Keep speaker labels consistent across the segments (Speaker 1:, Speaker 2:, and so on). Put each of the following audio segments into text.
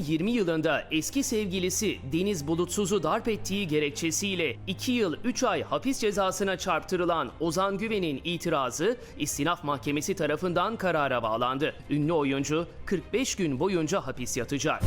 Speaker 1: 2020 yılında eski sevgilisi Deniz Bulutsuz'u darp ettiği gerekçesiyle 2 yıl 3 ay hapis cezasına çarptırılan Ozan Güven'in itirazı İstinaf Mahkemesi tarafından karara bağlandı. Ünlü oyuncu 45 gün boyunca hapis yatacak.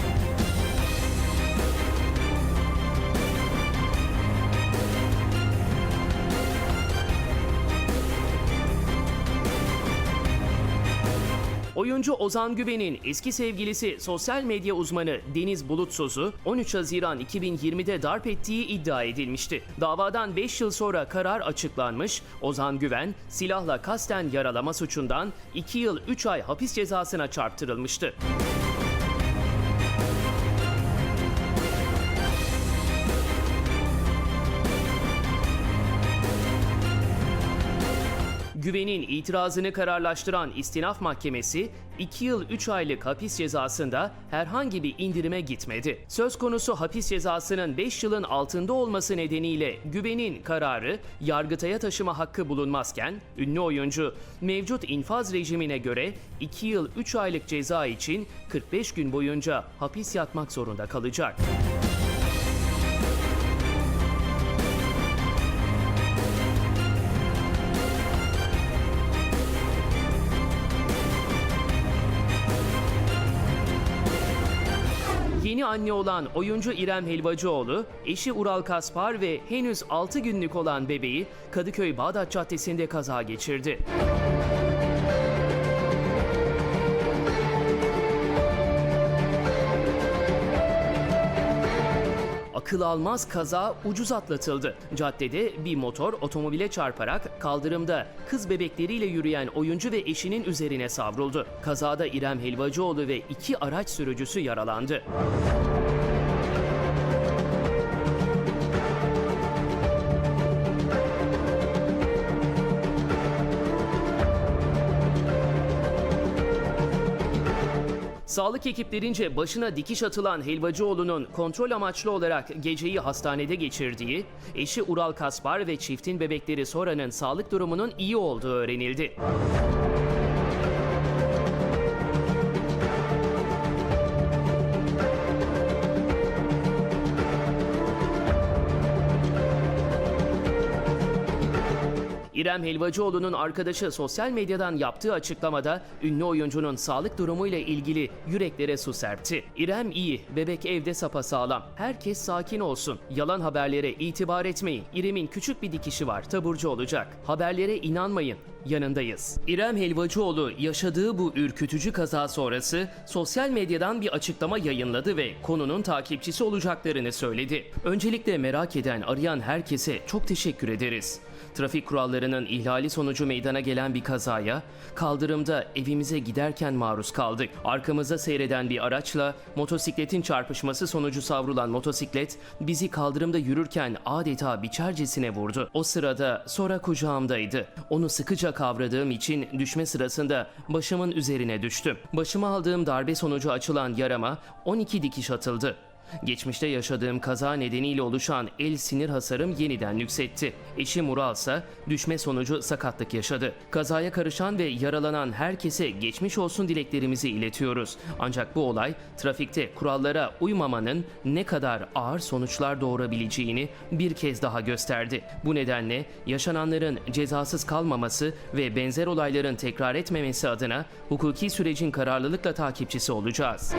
Speaker 1: Oyuncu Ozan Güven'in eski sevgilisi sosyal medya uzmanı Deniz Bulutsuz'u 13 Haziran 2020'de darp ettiği iddia edilmişti. Davadan 5 yıl sonra karar açıklanmış. Ozan Güven silahla kasten yaralama suçundan 2 yıl 3 ay hapis cezasına çarptırılmıştı. Güven'in itirazını kararlaştıran İstinaf Mahkemesi 2 yıl 3 aylık hapis cezasında herhangi bir indirime gitmedi. Söz konusu hapis cezasının 5 yılın altında olması nedeniyle Güven'in kararı Yargıtay'a taşıma hakkı bulunmazken ünlü oyuncu mevcut infaz rejimine göre 2 yıl 3 aylık ceza için 45 gün boyunca hapis yatmak zorunda kalacak. Yeni anne olan oyuncu İrem Helvacıoğlu, eşi Ural Kaspar ve henüz 6 günlük olan bebeği Kadıköy Bağdat Caddesi'nde kaza geçirdi. Akıl almaz kaza ucuz atlatıldı. Caddede bir motor otomobile çarparak kaldırımda kız bebekleriyle yürüyen oyuncu ve eşinin üzerine savruldu. Kazada İrem Helvacıoğlu ve iki araç sürücüsü yaralandı. Sağlık ekiplerince başına dikiş atılan Helvacıoğlu'nun kontrol amaçlı olarak geceyi hastanede geçirdiği, eşi Ural Kaspar ve çiftin bebekleri Sora'nın sağlık durumunun iyi olduğu öğrenildi. İrem Helvacıoğlu'nun arkadaşı sosyal medyadan yaptığı açıklamada ünlü oyuncunun sağlık durumuyla ilgili yüreklere su serpti. İrem iyi, bebek evde sapasağlam. Herkes sakin olsun. Yalan haberlere itibar etmeyin. İrem'in küçük bir dikişi var, taburcu olacak. Haberlere inanmayın. Yanındayız. İrem Helvacıoğlu yaşadığı bu ürkütücü kaza sonrası sosyal medyadan bir açıklama yayınladı ve konunun takipçisi olacaklarını söyledi. Öncelikle merak eden, arayan herkese çok teşekkür ederiz. Trafik kurallarının ihlali sonucu meydana gelen bir kazaya kaldırımda evimize giderken maruz kaldık. Arkamızda seyreden bir araçla motosikletin çarpışması sonucu savrulan motosiklet bizi kaldırımda yürürken adeta biçercesine vurdu. O sırada sonra kucağımdaydı. Onu sıkıca kavradığım için düşme sırasında başımın üzerine düştüm. Başıma aldığım darbe sonucu açılan yarama 12 dikiş atıldı. Geçmişte yaşadığım kaza nedeniyle oluşan el sinir hasarım yeniden yükseltti. Eşim Ural ise düşme sonucu sakatlık yaşadı. Kazaya karışan ve yaralanan herkese geçmiş olsun dileklerimizi iletiyoruz. Ancak bu olay trafikte kurallara uymamanın ne kadar ağır sonuçlar doğurabileceğini bir kez daha gösterdi. Bu nedenle yaşananların cezasız kalmaması ve benzer olayların tekrar etmemesi adına hukuki sürecin kararlılıkla takipçisi olacağız.